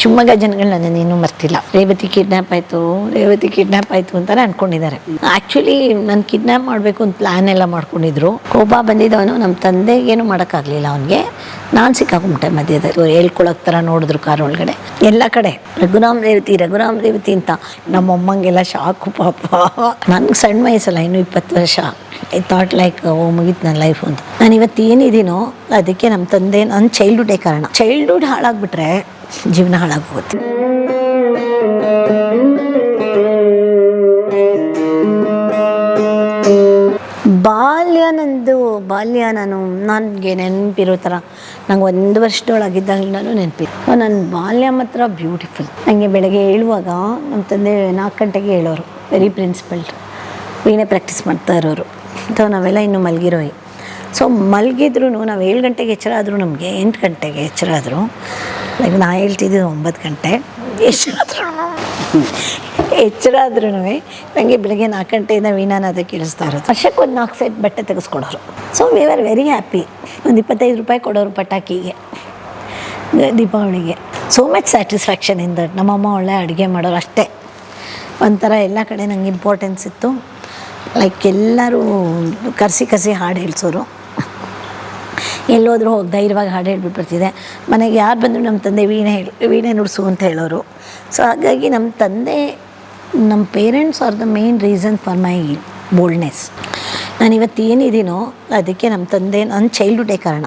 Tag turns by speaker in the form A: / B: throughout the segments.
A: ಶಿವಮೊಗ್ಗ ಜನಗಳು ನನ್ನ ಇನ್ನೂ ಮರ್ತಿಲ್ಲ. ರೇವತಿ ಕಿಡ್ನಾಪ್ ಆಯಿತು, ರೇವತಿ ಕಿಡ್ನಾಪ್ ಆಯಿತು ಅಂತಾನೆ ಅನ್ಕೊಂಡಿದ್ದಾರೆ. ಆ್ಯಕ್ಚುಲಿ ನಾನು ಕಿಡ್ನಾಪ್ ಮಾಡಬೇಕು ಅಂತ ಪ್ಲಾನ್ ಎಲ್ಲ ಮಾಡ್ಕೊಂಡಿದ್ರು. ಕೋಪ ಬಂದಿದ್ದವನು ನಮ್ಮ ತಂದೆಗೇನು ಮಾಡೋಕ್ಕಾಗಲಿಲ್ಲ ಅವನಿಗೆ. ನಾನು ಸಿಕ್ಕಾಕೊಂಬಿಟ್ಟೆ ಮಧ್ಯದಲ್ಲಿ. ಹೇಳ್ಕೊಳಕ್ ಥರ ನೋಡಿದ್ರು ಕಾರ್ ಒಳಗಡೆ. ಎಲ್ಲ ಕಡೆ, ರಘುರಾಮ್ ರೇವತಿ ರಘುರಾಮ್ ರೇವತಿ ಅಂತ. ನಮ್ಮ ಅಮ್ಮಂಗೆಲ್ಲ ಶಾಕು ಪಾಪ. ನನಗೆ ಸಣ್ಣ ವಯಸ್ಸಲ್ಲ, ಇನ್ನು ಇಪ್ಪತ್ತು ವರ್ಷ. ಐ ಥಾಟ್ ಲೈಕ್ ಓ, ಮುಗೀತು ನನ್ನ ಲೈಫ್ ಅಂತ. ನಾನು ಇವತ್ತು ಏನಿದ್ದೀನೋ ಅದಕ್ಕೆ ನಮ್ಮ ತಂದೆ ನನ್ನ ಚೈಲ್ಡ್ಹುಡ್ಡೇ ಕಾರಣ. ಚೈಲ್ಡ್ಹುಡ್ ಹಾಳಾಗ್ಬಿಟ್ರೆ ಜೀವನ ಹಾಳಾಗೋಗುತ್ತೆ. ಬಾಲ್ಯ ನಂದು ಬಾಲ್ಯ ನಾನು ನನಗೆ ನೆನಪಿರೋ ಥರ. ನಂಗೆ ಒಂದು ನಾನು ನೆನಪಿತ್ತು ನನ್ನ ಬಾಲ್ಯ ಮಾತ್ರ ಬ್ಯೂಟಿಫುಲ್ ನನಗೆ ಬೆಳಗ್ಗೆ ಏಳುವಾಗ ನಮ್ಮ ತಂದೆ ನಾಲ್ಕು ಗಂಟೆಗೆ ಹೇಳೋರು ವೆರಿ ಪ್ರಿನ್ಸಿಪಲ್ಡ್ ವೀಣೆ ಪ್ರಾಕ್ಟೀಸ್ ಮಾಡ್ತಾ ಇರೋರು. ಅಥವಾ ನಾವೆಲ್ಲ ಇನ್ನೂ ಮಲಗಿರೋಯಿ. ಸೊ ಮಲಗಿದ್ರು ನಾವು ಏಳು ಗಂಟೆಗೆ ಎಚ್ಚರ ಆದರೂ ನಮಗೆ ಎಂಟು ಗಂಟೆಗೆ ಎಚ್ಚರ ಆದರು. ಲೈಕ್ ನಾ ಹೇಳ್ತಿದ್ದೀನಿ ಒಂಬತ್ತು ಗಂಟೆ. ಎಷ್ಟಾದ್ರೂ ಆದ್ರೂ ಎಚ್ಚರ ಆದ್ರೂ ನನಗೆ ಬೆಳಗ್ಗೆ ನಾಲ್ಕು ಗಂಟೆಯಿಂದ ವೀಣಾನ ಅದಕ್ಕೆ ಕೇಳಿಸ್ತಾ ಇರೋದು. ವರ್ಷಕ್ಕೆ ಒಂದು ನಾಲ್ಕು ಸೆಟ್ ಬಟ್ಟೆ ತೆಗೆಸ್ಕೊಡೋರು. So we are very happy ಒಂದು ಇಪ್ಪತ್ತೈದು ರೂಪಾಯಿ ಕೊಡೋರು ಪಟಾಕಿಗೆ, ದೀಪಾವಳಿಗೆ. ಸೋ ಮಚ್ ಸ್ಯಾಟಿಸ್ಫ್ಯಾಕ್ಷನ್ ಇಂದ ನಮ್ಮಮ್ಮ ಒಳ್ಳೆ ಅಡುಗೆ ಮಾಡೋರು ಅಷ್ಟೇ. ಒಂಥರ ಎಲ್ಲ ಕಡೆ ನಂಗೆ ಇಂಪಾರ್ಟೆನ್ಸ್ ಇತ್ತು. ಲೈಕ್ ಎಲ್ಲರೂ ಕರೆಸಿ ಕರೆಸಿ ಹಾಡು ಹೇಳ್ಸೋರು. ಎಲ್ಲೋದ್ರೂ ಹೋಗಿ ಧೈರ್ಯವಾಗಿ ಹಾಡು ಹೇಳ್ಬಿಟ್ಟು ಮನೆಗೆ ಯಾರು ಬಂದರೂ ನಮ್ಮ ತಂದೆ ವೀಣೆ ಹೇಳಿ, ವೀಣೆ ನುಡಿಸು ಅಂತ ಹೇಳೋರು. ಸೊ ಹಾಗಾಗಿ ನಮ್ಮ ತಂದೆ ನಮ್ಮ parents are the main reason for my boldness ನಾನು ಇವತ್ತು ಏನಿದ್ದೀನೋ ಅದಕ್ಕೆ ನಮ್ಮ ತಂದೆ ನನ್ನ ಚೈಲ್ಡ್ಹುಡ್ಡೇ ಕಾರಣ.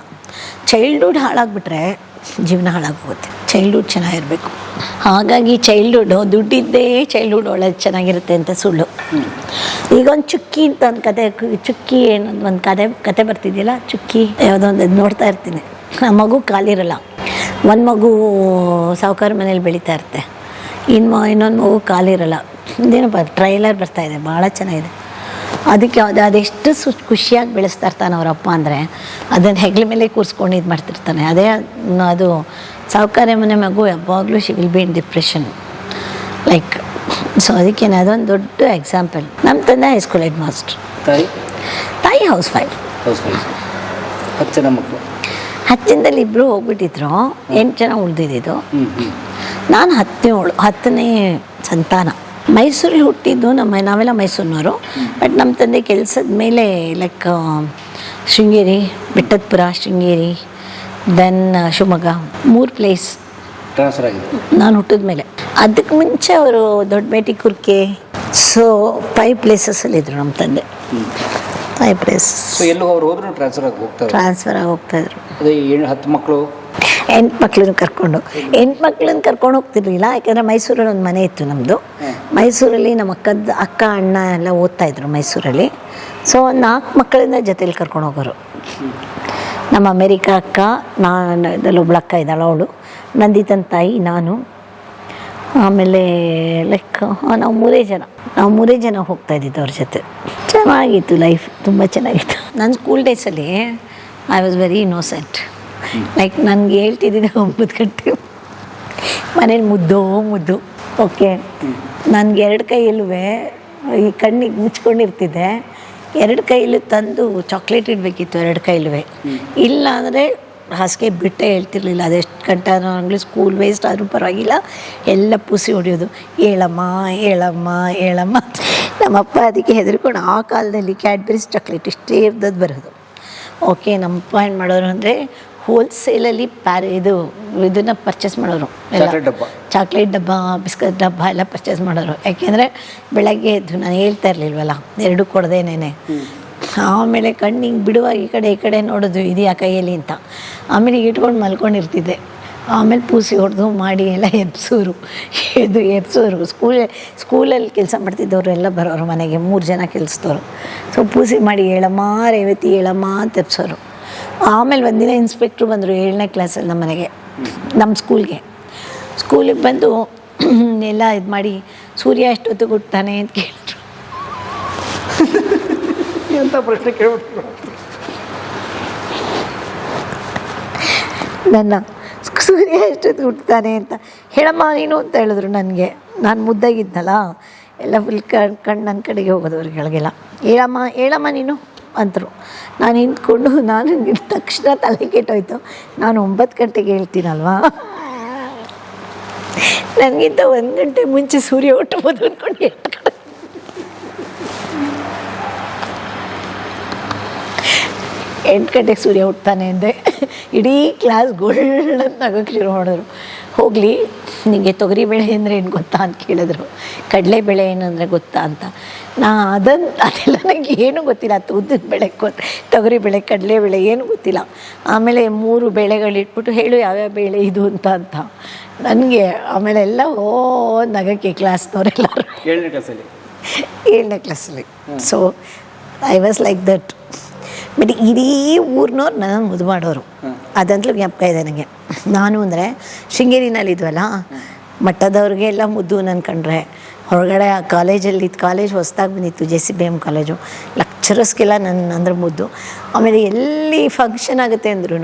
A: ಚೈಲ್ಡ್ಹುಡ್ ಹಾಳಾಗ್ಬಿಟ್ರೆ ಜೀವನ ಹಾಳಾಗೋಗುತ್ತೆ ಚೈಲ್ಡ್ಹುಡ್ ಚೆನ್ನಾಗಿರಬೇಕು. ಹಾಗಾಗಿ ಚೈಲ್ಡ್ಹುಡ್ ದುಡ್ಡಿದ್ದೇ ಚೈಲ್ಡ್ಹುಡ್ ಒಳ್ಳೆದು ಚೆನ್ನಾಗಿರುತ್ತೆ ಅಂತ ಸುಳ್ಳು. ಈಗ ಒಂದು ಚುಕ್ಕಿ ಅಂತ ಒಂದು ಕತೆ, ಚುಕ್ಕಿ ಏನೊಂದು ಒಂದು ಕತೆ ಕತೆ ಬರ್ತಿದೆಯಲ್ಲ, ಚುಕ್ಕಿ ಯಾವುದೋ ಒಂದು ಅದ್ ನೋಡ್ತಾ ಇರ್ತೀನಿ. ಆ ಮಗು ಕಾಲಿರಲ್ಲ. ಒಂದು ಮಗು ಸಾವುಕಾರ ಮನೇಲಿ ಬೆಳೀತಾ ಇರುತ್ತೆ. ಇನ್ನು ಇನ್ನೊಂದು ಮಗು ಕಾಲಿರಲ್ಲ. ಇದೇನಪ್ಪ ಟ್ರೈಲರ್ ಬರ್ತಾ ಇದೆ, ಭಾಳ ಚೆನ್ನಾಗಿದೆ. ಅದಕ್ಕೆ ಅದು, ಅದೆಷ್ಟು ಸು, ಖುಷಿಯಾಗಿ ಬೆಳೆಸ್ತಾ ಇರ್ತಾನೆ ಅವರಪ್ಪ ಅಂದರೆ, ಅದನ್ನು ಹೆಗ್ಲ ಮೇಲೆ ಕೂರಿಸ್ಕೊಂಡು ಇದು ಮಾಡ್ತಿರ್ತಾನೆ. ಅದೇ ಅದು ಸಾವುಕಾರ ಮನೆ ಮಗು ಯಾವಾಗಲೂ she will be in depression like so ಅದಕ್ಕೆ ಅದೊಂದು ದೊಡ್ಡ ಎಕ್ಸಾಂಪಲ್ ನಮ್ಮ ತಂದೆ ಹೈಸ್ಕೂಲ್ ಹೆಡ್ ಮಾಸ್ಟ್ರ್
B: ತಾಯಿ?
A: ತಾಯಿ ಹೌಸ್ ವೈಫ್
B: ಹೌಸ್ ವೈಫ್ ಹತ್ತು ಜನ ಮಕ್ಕಳು.
A: ಹತ್ತು ಜನದಲ್ಲಿ ಇಬ್ಬರು ಹೋಗ್ಬಿಟ್ಟಿದ್ರು. ಎಂಟು ಜನ ಉಳಿದಿದ್ದು ನಾನು ಹತ್ತನೇ ಹತ್ತನೇವಳು ಹತ್ತನೇ ಸಂತಾನ. ಮೈಸೂರಲ್ಲಿ ಹುಟ್ಟಿದ್ದು ನಮ್ಮ ನಾವೆಲ್ಲ ಮೈಸೂರಿನವರು. ಬಟ್ ನಮ್ಮ ತಂದೆ ಕೆಲಸದ ಮೇಲೆ ಲೈಕ್ ಶೃಂಗೇರಿ ಬೆಟ್ಟದಪುರ ಶೃಂಗೇರಿ ದೆನ್ ಶಿವಮೊಗ್ಗ ಮೂರು ಪ್ಲೇಸ್
B: ಟ್ರಾನ್ಸ್ಫರ್ ಆಗಿದೆ.
A: ನಾನು ಹುಟ್ಟಿದ ಮೇಲೆ. ಅದಕ್ಕೆ ಮುಂಚೆ ಅವರು ದೊಡ್ಡಬೇಟಿ ಕುರ್ಕೆ. ಸೊ ಫೈವ್ ಪ್ಲೇಸಸ್ಸಲ್ಲಿದ್ದರು ನಮ್ಮ ತಂದೆ. ಫೈವ್ ಪ್ಲೇಸಸ್
B: ಸೊ ಎಲ್ಲೂ ಅವ್ರು ಹೋದ್ರೂ ಟ್ರಾನ್ಸ್ಫರ್ ಆಗಿ ಹೋಗ್ತಾರೆ
A: ಟ್ರಾನ್ಸ್ಫರ್ ಆಗಿ ಹೋಗ್ತಾಯಿದ್ರು
B: ಅದೇ ಏಳು ಹತ್ತು ಮಕ್ಕಳು
A: ಎಂಟು ಮಕ್ಳನ್ನ ಕರ್ಕೊಂಡು ಎಂಟು ಮಕ್ಳನ್ನ ಕರ್ಕೊಂಡು ಹೋಗ್ತಿರ್ಲಿಲ್ಲ. ಯಾಕಂದರೆ ಮೈಸೂರಲ್ಲಿ ಒಂದು ಮನೆ ಇತ್ತು ನಮ್ಮದು ಮೈಸೂರಲ್ಲಿ ನಮ್ಮ ಅಕ್ಕದ ಅಕ್ಕ ಅಣ್ಣ ಎಲ್ಲ ಓದ್ತಾ ಇದ್ರು ಮೈಸೂರಲ್ಲಿ. ಸೊ ನಾಲ್ಕು ಮಕ್ಕಳಿಂದ ಜೊತೇಲಿ ಕರ್ಕೊಂಡು ಹೋಗೋರು. ನಮ್ಮ ಅಮೇರಿಕ ಅಕ್ಕ, ನಾನು ಇದ್ರಲ್ಲಿ ಅಕ್ಕ ಇದ್ದಾಳೆ ಅವಳು. ನಂದಿತನ ತಾಯಿ, ನಾನು. ಆಮೇಲೆ ಲೈಕ್ ನಾವು ಮೂರೇ ಜನ. ನಾವು ಮೂರೇ ಜನ ಹೋಗ್ತಾ ಇದ್ದಿದ್ದು ಅವ್ರ ಜೊತೆ. ಚೆನ್ನಾಗಿತ್ತು ಲೈಫ್ ತುಂಬ ಚೆನ್ನಾಗಿತ್ತು. ನನ್ನ ಸ್ಕೂಲ್ ಡೇಸಲ್ಲಿ I was very innocent like ನನಗೆ ಹೇಳ್ತಿದ್ದಿದ್ದೆ ಒಂಬತ್ತು ಗಂಟೆ. ಮನೇಲಿ ಮುದ್ದು ಮುದ್ದು. ಓಕೆ ನನಗೆ ಎರಡು ಕೈಯಲ್ಲೂ ಈ ಕಣ್ಣಿಗೆ ಮುಚ್ಕೊಂಡಿರ್ತಿದ್ದೆ. ಎರಡು ಕೈಲಿ ತಂದು ಚಾಕ್ಲೇಟ್ ಇಡಬೇಕಿತ್ತು ಎರಡು ಕೈಲುವೆ. ಇಲ್ಲ ಅಂದರೆ ಹಾಸಿಗೆ ಬಿಟ್ಟೆ ಹೇಳ್ತಿರ್ಲಿಲ್ಲ. ಅದೆಷ್ಟು ಗಂಟೆ ಆಗಲಿ ಸ್ಕೂಲ್ ವೇಸ್ಟ್ ಆದರೂ ಪರವಾಗಿಲ್ಲ. ಎಲ್ಲ ಪುಸಿ ಹೊಡೆಯೋದು. ಹೇಳಮ್ಮ ಹೇಳಮ್ಮ ಹೇಳಮ್ಮ. ನಮ್ಮಪ್ಪ ಅದಕ್ಕೆ ಹೆದರ್ಕೊಂಡು ಆ ಕಾಲದಲ್ಲಿ ಕ್ಯಾಡ್ಬರೀಸ್ ಚಾಕ್ಲೇಟ್ ಇಷ್ಟೇ ಇರ್ದದ್ದು ಬರೋದು. ಓಕೆ ನಮ್ಮಪ್ಪ ಏನು ಮಾಡೋರು ಅಂದರೆ ಹೋಲ್ಸೇಲಲ್ಲಿ ಪ್ಯಾರ ಇದು, ಇದನ್ನು ಪರ್ಚೇಸ್ ಮಾಡೋರು. ಎಲ್ಲ.
B: ಚಾಕ್ಲೇಟ್ ಡಬ್ಬ,
A: ಬಿಸ್ಕತ್ ಡಬ್ಬ ಎಲ್ಲ ಪರ್ಚೇಸ್ ಮಾಡೋರು. ಯಾಕೆಂದರೆ ಬೆಳಗ್ಗೆ ಎದ್ದು ನಾನು ಹೇಳ್ತಾ ಇರಲಿಲ್ವಲ್ಲ, ಎರಡು ಕೊಡದೇನೇನೆ ಆಮೇಲೆ ಕಣ್ಣಿಗೆ ಬಿಡುವಾಗ ಈ ಕಡೆ ಈ ಕಡೆ ನೋಡೋದು ಇದೆಯಾ ಕೈಯಲ್ಲಿ ಅಂತ. ಆಮೇಲೆ ಇಟ್ಕೊಂಡು ಮಲ್ಕೊಂಡಿರ್ತಿದ್ದೆ. ಆಮೇಲೆ ಪೂಸಿ ಹೊಡೆದು ಮಾಡಿ ಎಲ್ಲ ಎಬ್ಸೋರು, ಎದ್ದು ಎಬ್ಸೋರು. ಸ್ಕೂಲ್, ಸ್ಕೂಲಲ್ಲಿ ಕೆಲಸ ಮಾಡ್ತಿದ್ದವರು ಎಲ್ಲ ಬರೋರು ಮನೆಗೆ, ಮೂರು ಜನ ಕೆಲಸದವರು. ಸೊ ಪೂಸಿ ಮಾಡಿ ಹೇಳಮ್ಮ, ರೇವತಿ ಹೇಳಮ್ಮ ಅಂತ ಎಬ್ಸೋರು. ಆಮೇಲೆ ಒಂದಿನ ಇನ್ಸ್ಪೆಕ್ಟ್ರು ಬಂದರು, ಏಳನೇ ಕ್ಲಾಸಲ್ಲಿ ನಮ್ಮ ಮನೆಗೆ, ನಮ್ಮ ಸ್ಕೂಲ್ಗೆ ಸ್ಕೂಲಿಗೆ ಬಂದು ಎಲ್ಲ ಇದು ಮಾಡಿ ಸೂರ್ಯ ಎಷ್ಟೊತ್ತು ಹುಟ್ತಾನೆ ಅಂತ ಕೇಳಿದ್ರು.
B: ಎಂಥ ಪ್ರಶ್ನೆ ಕೇಳ್ಬಿಟ್ರು
A: ನನ್ನ ಸೂರ್ಯ ಎಷ್ಟೊತ್ತು ಹುಟ್ತಾನೆ ಅಂತ. ಹೇಳಮ್ಮ ನೀನು ಅಂತ ಹೇಳಿದ್ರು ನನಗೆ. ನಾನು ಮುದ್ದಾಗಿದ್ನಲ್ಲ ಎಲ್ಲ ಫುಲ್ ಕಣ್ ಕಣ್ಣು ನನ್ನ ಕಡೆಗೆ ಹೋಗೋದು ಕೆಳಗೆಲ್ಲ. ಹೇಳಮ್ಮ ಹೇಳಮ್ಮ ನೀನು ಅಂತರು ನಾನು ನಿಂತ್ಕೊಂಡು ನಾನು ನಿಂತ ತಕ್ಷಣ ತಲೆ ಕೆಟ್ಟೋಯ್ತು. ನಾನು ಒಂಬತ್ತು ಗಂಟೆಗೆ ಹೇಳ್ತೀನಲ್ವಾ? ನನಗಿಂತ ಒಂದು ಗಂಟೆ ಮುಂಚೆ ಸೂರ್ಯ ಹುಟ್ಟಬೋದು ಅಂದ್ಕೊಂಡು ಎಂಟು ಗಂಟೆಗೆ ಸೂರ್ಯ ಹುಟ್ತಾನೆ ಅಂದೆ. ಇಡೀ ಕ್ಲಾಸ್ ಗೋಲ್ಡ್ ನಗೋಕ್ಕೆ ಶುರು ಮಾಡಿದ್ರು. ಹೋಗಲಿ ನಿಮಗೆ ತೊಗರಿಬೇಳೆ ಅಂದರೆ ಏನು ಗೊತ್ತಾ ಅಂತ ಕೇಳಿದ್ರು. ಕಡಲೆಬೇಳೆ ಏನು ಅಂದರೆ ಗೊತ್ತಾ ಅಂತ. ನಾ ಅದನ್ನು ಅದೆಲ್ಲ ನನಗೆ ಏನು ಗೊತ್ತಿಲ್ಲ. ಉದ್ದಿನ ತೊಗರಿ ಬೆಳೆ ತೊಗರಿಬೇಳೆ ಕಡಲೆಬೇಳೆ ಏನು ಗೊತ್ತಿಲ್ಲ. ಆಮೇಲೆ ಮೂರು ಬೆಳೆಗಳಿಟ್ಬಿಟ್ಟು ಹೇಳು ಯಾವ್ಯಾವ ಬೆಳೆ ಇದು ಅಂತ ಅಂತ. ನನಗೆ ಆಮೇಲೆ ಎಲ್ಲ ಓ ನಗಕ್ಕೆ ಕ್ಲಾಸ್ನವರೆಲ್ಲರೂ.
B: ಏಳನೇ ಕ್ಲಾಸಲ್ಲಿ
A: ಏಳನೇ ಕ್ಲಾಸಲ್ಲಿ so I was like that but ಇಡೀ ಊರಿನವ್ರು ನನ್ನ ಮುದ್ದು ಮಾಡೋರು. ಅದಂತಲೂ ಜ್ಞಾಪಕ ಇದೆ ನನಗೆ ನಾನು ಅಂದರೆ ಶೃಂಗೇರಿನಲ್ಲಿ ಇದ್ವಲ್ಲ ಮಟ್ಟದವ್ರಿಗೆ ಎಲ್ಲ ಮುದ್ದು ನನ್ನ ಕಂಡ್ರೆ. ಹೊರಗಡೆ ಆ ಕಾಲೇಜಲ್ಲಿ, ಕಾಲೇಜ್ ಹೊಸ್ದಾಗಿ ಬಂದಿತ್ತು, J C B M college. ಲಕ್ಚರಸ್ಗೆಲ್ಲ ನನ್ನ ಅಂದ್ರೆ ಮುದ್ದು. ಆಮೇಲೆ ಎಲ್ಲಿ ಫಂಕ್ಷನ್ ಆಗುತ್ತೆ ಅಂದ್ರೂ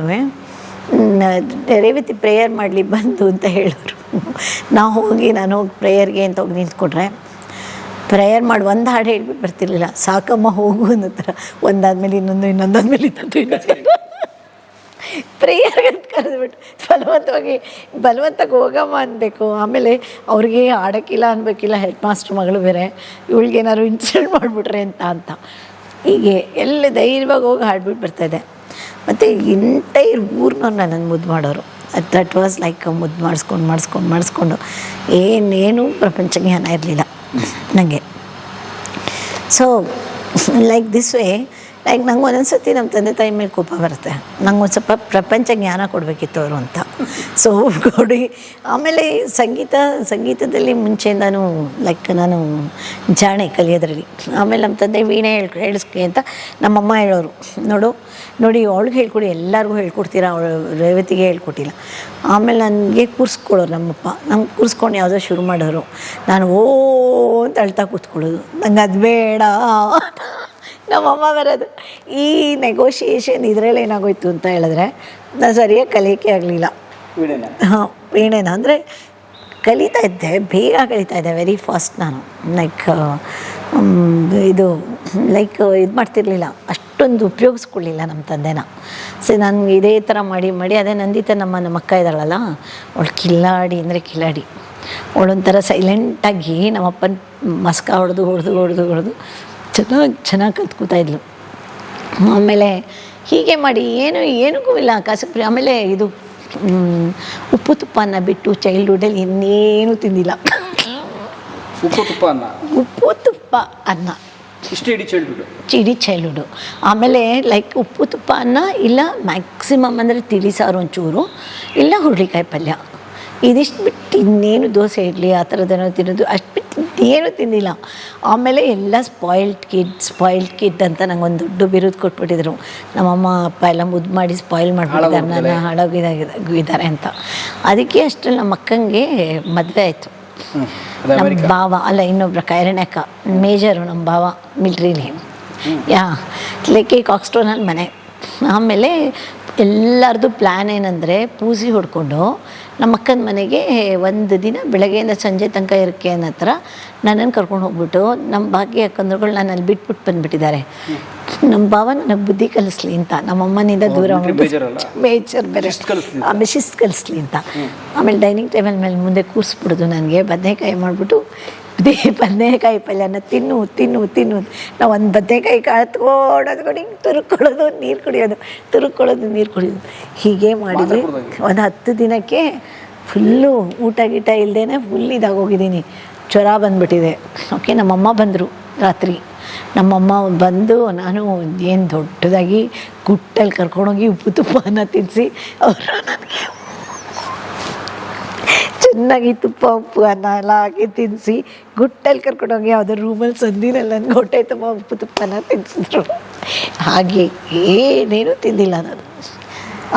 A: ರೇವತಿ ಪ್ರೇಯರ್ ಮಾಡಲಿ ಬಂದು ಅಂತ ಹೇಳೋರು. ನಾವು ಹೋಗಿ, ನಾನು ಹೋಗಿ ಪ್ರೇಯರ್ಗೆ ಅಂತ ಹೋಗಿ ನಿಂತ್ಕೊಂಡ್ರೆ ಪ್ರೇಯರ್ ಮಾಡಿ ಒಂದು ಹಾಡು ಹೇಳ್ಬಿಟ್ಟು ಬರ್ತಿರ್ಲಿಲ್ಲ. ಸಾಕಮ್ಮ ಹೋಗು ಅನ್ನೋ ಥರ. ಒಂದಾದ್ಮೇಲೆ ಇನ್ನೊಂದು, ಇನ್ನೊಂದಾದ್ಮೇಲೆ ಇನ್ನೊಂದು ಇನ್ನೊಂದು. ಪ್ರೇಯರ್ಗೆ ಅಂತ ಕರೆದ್ಬಿಟ್ಟು, ಬಲವಂತವಾಗಿ, ಬಲವಂತಕ್ಕೆ ಹೋಗಮ್ಮ ಅನ್ಬೇಕು. ಆಮೇಲೆ ಅವ್ರಿಗೆ ಆಡೋಕ್ಕಿಲ್ಲ ಅನ್ಬೇಕಿಲ್ಲ ಹೆಡ್ ಮಾಸ್ಟ್ರ್ ಮಗಳು ಬೇರೆ, ಇವಳಿಗೇನಾದ್ರು ಇನ್ಸಲ್ಟ್ ಮಾಡಿಬಿಟ್ರೆ ಅಂತ ಅಂತ. ಹೀಗೆ ಎಲ್ಲ ಧೈರ್ಯವಾಗಿ ಹೋಗಿ ಹಾಡ್ಬಿಟ್ಟು ಬರ್ತಾಯಿದೆ ಮತ್ತು ಇಂಟೈರ್ ಊರನ್ನ ನನ್ನನ್ನು ಮುದ್ದು ಮಾಡೋರು. ದಟ್ ವಾಸ್ ಲೈಕ್ ಮುದ್ದು ಮಾಡಿಸ್ಕೊಂಡು ಮಾಡಿಸ್ಕೊಂಡು ಮಾಡಿಸ್ಕೊಂಡು ಏನೇನು ಪ್ರಪಂಚ ಜ್ಞಾನ ಇರಲಿಲ್ಲ. ನನಗೆ so like this way like ನಂಗೆ ಒಂದೊಂದು ಸತಿ ನಮ್ಮ ತಂದೆ ತಾಯಿ ಮೇಲೆ ಕೋಪ ಬರುತ್ತೆ. ನಂಗೆ ಒಂದು ಸ್ವಲ್ಪ ಪ್ರಪಂಚ ಜ್ಞಾನ ಕೊಡಬೇಕಿತ್ತು ಅವರು ಅಂತ. ಸೊ ಕೊಡಿ. ಆಮೇಲೆ ಸಂಗೀತ, ಸಂಗೀತದಲ್ಲಿ ಮುಂಚೆಯಿಂದನೂ ಲೈಕ್ ನಾನು ಜಾಣೆ ಕಲಿಯೋದ್ರಲ್ಲಿ. ಆಮೇಲೆ ನಮ್ಮ ತಂದೆ ವೀಣೆ ಹೇಳ್ ಹೇಳಿಸ್ಕೆ ಅಂತ ನಮ್ಮಮ್ಮ ಹೇಳೋರು. ನೋಡು, ನೋಡಿ ಅವಳಿಗೆ ಹೇಳ್ಕೊಡಿ, ಎಲ್ಲರಿಗೂ ಹೇಳ್ಕೊಡ್ತೀರಾ, ಅವಳು ರೇವತಿಗೆ ಹೇಳ್ಕೊಟ್ಟಿಲ್ಲ. ಆಮೇಲೆ ನನಗೆ ಕೂರಿಸ್ಕೊಳ್ಳೋರು ನಮ್ಮಪ್ಪ. ನಮ್ಗೆ ಕೂರಿಸ್ಕೊಂಡು ಯಾವುದೋ ಶುರು ಮಾಡೋರು. ನಾನು ಓ ಅಂತ ಅಳ್ತಾ ಕೂತ್ಕೊಳ್ಳೋದು. ನಂಗೆ ಅದು ಬೇಡ ನಮ್ಮಮ್ಮ ಬರೋದು. ಈ ನೆಗೋಷಿಯೇಷನ್ ಇದರಲ್ಲಿ ಏನಾಗೋಯ್ತು ಅಂತ ಹೇಳಿದ್ರೆ ನಾನು ಸರಿಯಾಗಿ ಕಲಿಯೋಕ್ಕೆ ಆಗಲಿಲ್ಲ. ಹಾಂ ವೀಣೆನ. ಅಂದರೆ ಕಲಿತಾ ಇದ್ದೆ ಬೇಗ ಕಲಿತಾ ಇದ್ದೆ ವೆರಿ ಫಾಸ್ಟ್ ನಾನು. ಲೈಕ್ ಇದು ಲೈಕ್ ಇದು ಮಾಡ್ತಿರ್ಲಿಲ್ಲ. ಅಷ್ಟೊಂದು ಉಪಯೋಗಿಸ್ಕೊಳ್ಳಿಲ್ಲ ನಮ್ಮ ತಂದೆನ. ಸೊ ನನಗೆ ಇದೇ ಥರ ಮಾಡಿ ಮಾಡಿ ಅದೇ ನಂದಿತ ನಮ್ಮ ನಮ್ಮ ಅಕ್ಕ ಇದ್ದಾಳಲ್ಲ ಅವಳು ಕಿಲ್ಲಾಡಿ ಅಂದರೆ ಕಿಲ್ಲಾಡಿ. ಅವಳೊಂಥರ ಸೈಲೆಂಟಾಗಿ ನಮ್ಮಪ್ಪನ ಮಸ್ಕ ಹೊಡೆದು ಹೊಡೆದು ಹೊಡೆದು ಹೊಡೆದು ಚೆನ್ನಾಗಿ ಚೆನ್ನಾಗಿ ಕತ್ಕೋತಾ ಇದ್ಲು. ಆಮೇಲೆ ಹೀಗೆ ಮಾಡಿ ಏನು ಏನಕ್ಕೂ ಇಲ್ಲ ಕಸಪ್ರಿ ಆಮೇಲೆ ಇದು ಉಪ್ಪು ತುಪ್ಪನ ಬಿಟ್ಟು ಚೈಲ್ಡ್ಹುಡ್ಡಲ್ಲಿ ಇನ್ನೇನು ತಿಂದಿಲ್ಲ.
B: ಉಪ್ಪು ತುಪ್ಪ ಅನ್ನ?
A: ಉಪ್ಪು ತುಪ್ಪ ಅನ್ನ.
B: ಇಷ್ಟೇ ಇಡೀ
A: ಚಿಡಿ ಚೈಲ್ಡ್ಹುಡ್ ಆಮೇಲೆ ಲೈಕ್ ಉಪ್ಪು ತುಪ್ಪ ಅನ್ನ ಇಲ್ಲ ಮ್ಯಾಕ್ಸಿಮಮ್ ಅಂದರೆ ತಿಳಿ ಸಾರು ಒಂಚೂರು ಇಲ್ಲ ಹುರುಳಿಕಾಯಿ ಪಲ್ಯ. ಇದಿಷ್ಟು ಬಿಟ್ಟು ಇನ್ನೇನು ದೋಸೆ ಇಡ್ಲಿ ಆ ಥರದ್ದೇನೋ ತಿನ್ನೋದು. ಅಷ್ಟು ಬಿಟ್ಟು ಇನ್ನೇನು ತಿಂದಿಲ್ಲ. ಆಮೇಲೆ ಎಲ್ಲ ಸ್ಪಾಯಿಲ್ಡ್ ಕಿಡ್ ಸ್ಪಾಯಿಲ್ಡ್ ಕಿಡ್ ಅಂತ ನಂಗೆ ಒಂದು ದೊಡ್ಡ ಬಿರುದು ಕೊಟ್ಬಿಟ್ಟಿದ್ರು. ನಮ್ಮಮ್ಮ ಅಪ್ಪ ಎಲ್ಲ ಮುದ್ದು ಮಾಡಿ ಸ್ಪಾಯಿಲ್ ಮಾಡಿಬಿಟ್ಟಿದ್ದಾರೆ. ನನ್ನ ಹಾಳಾಗಿದ್ದಾರೆ ಅಂತ. ಅದಕ್ಕೆ ಅಷ್ಟು ನಮ್ಮ ಅಕ್ಕಂಗೆ ಮದುವೆ ಆಯಿತು. ನಮ್ಮ ಭಾವ ಅಲ್ಲ ಇನ್ನೊಬ್ರ ಕೈರಣೆಕ್ಕ ಮೇಜರು ನಮ್ಮ ಭಾವ ಮಿಲ್ಟ್ರಿಲಿ. ಯಾ ಲೈಕ್ ಕಾಕ್ಸ್ಟೋನಲ್ಲಿ ಮನೆ. ಆಮೇಲೆ ಎಲ್ಲರದು ಪ್ಲ್ಯಾನ್ ಏನಂದರೆ ಪೂಸಿ ಹೊಡ್ಕೊಂಡು ನಮ್ಮ ಅಕ್ಕನ ಮನೆಗೆ ಒಂದು ದಿನ ಬೆಳಗ್ಗೆಯಿಂದ ಸಂಜೆ ತನಕ ಇರಕ್ಕೆ ಅನ್ನೋ ಹತ್ರ ನನ್ನನ್ನು ಕರ್ಕೊಂಡು ಹೋಗ್ಬಿಟ್ಟು ನಮ್ಮ ಭಾಗ್ಯ ಅಕ್ಕಂದ್ರುಗಳು ನಾನು ಅಲ್ಲಿ ಬಿಟ್ಬಿಟ್ಟು ಬಂದುಬಿಟ್ಟಿದ್ದಾರೆ ನಮ್ಮ ಭಾವ ನನಗೆ ಬುದ್ಧಿ ಕಲಿಸ್ಲಿ ಅಂತ ನಮ್ಮ ಅಮ್ಮನಿಂದ ದೂರ? ಮೇಜರ್ ಬೇರೆ
B: ಮೆಷಿಸ್. ಕಲಿಸ್ಲಿ
A: ಅಂತ ಆಮೇಲೆ ಡೈನಿಂಗ್ ಟೇಬಲ್ ಮೇಲೆ ಮುಂದೆ ಕೂರಿಸ್ಬಿಡೋದು ನನಗೆ ಬದನೆಕಾಯಿ ಮಾಡಿಬಿಟ್ಟು ಇದೇ ಬದನೇಕಾಯಿ ಪಲ್ಯನ ತಿನ್ನು ತಿನ್ನು ತಿನ್ನು. ನಾವು ಒಂದು ಬದನೆಕಾಯಿ ಕೂಡ ಹಿಂಗೆ ತುರುಕೊಳ್ಳೋದು ನೀರು ಕುಡಿಯೋದು ತುರುಕೊಳ್ಳೋದು ನೀರು ಕುಡಿಯೋದು. ಹೀಗೆ ಮಾಡಿದ್ವಿ ಒಂದು ಹತ್ತು ದಿನಕ್ಕೆ ಫುಲ್ಲು ಊಟ ಗೀಟ ಇಲ್ಲದೇ ಫುಲ್ ಇದಾಗೋಗಿದ್ದೀನಿ ಜ್ವರ ಬಂದುಬಿಟ್ಟಿದೆ. ಓಕೆ ನಮ್ಮಮ್ಮ ಬಂದರು ರಾತ್ರಿ. ನಮ್ಮಮ್ಮ ಬಂದು ನಾನು ಏನು ದೊಡ್ಡದಾಗಿ ಗುಟ್ಟಲ್ಲಿ ಕರ್ಕೊಂಡೋಗಿ ಉಪ್ಪು ತುಪ್ಪನ ತಿನ್ನಿಸಿ ಅವರು ನನಗೆ ಚೆನ್ನಾಗಿ ತುಪ್ಪ ಉಪ್ಪು ಅನ್ನ ಎಲ್ಲ ಹಾಕಿ ತಿನ್ನಿಸಿ ಗುಟ್ಟಲ್ಲಿ ಕರ್ಕೊಂಡೋಗಿ ಯಾವುದೋ ರೂಮಲ್ಲಿ ಸಂದಿನಲ್ಲಿ ನನಗೆ ಹೊಟ್ಟೆ ತುಂಬ ಉಪ್ಪು ತುಪ್ಪನ ತಿನ್ನಿಸಿದ್ರು ಹಾಗೆ ಏನೇನೂ ತಿಂದಿಲ್ಲ ನಾನು.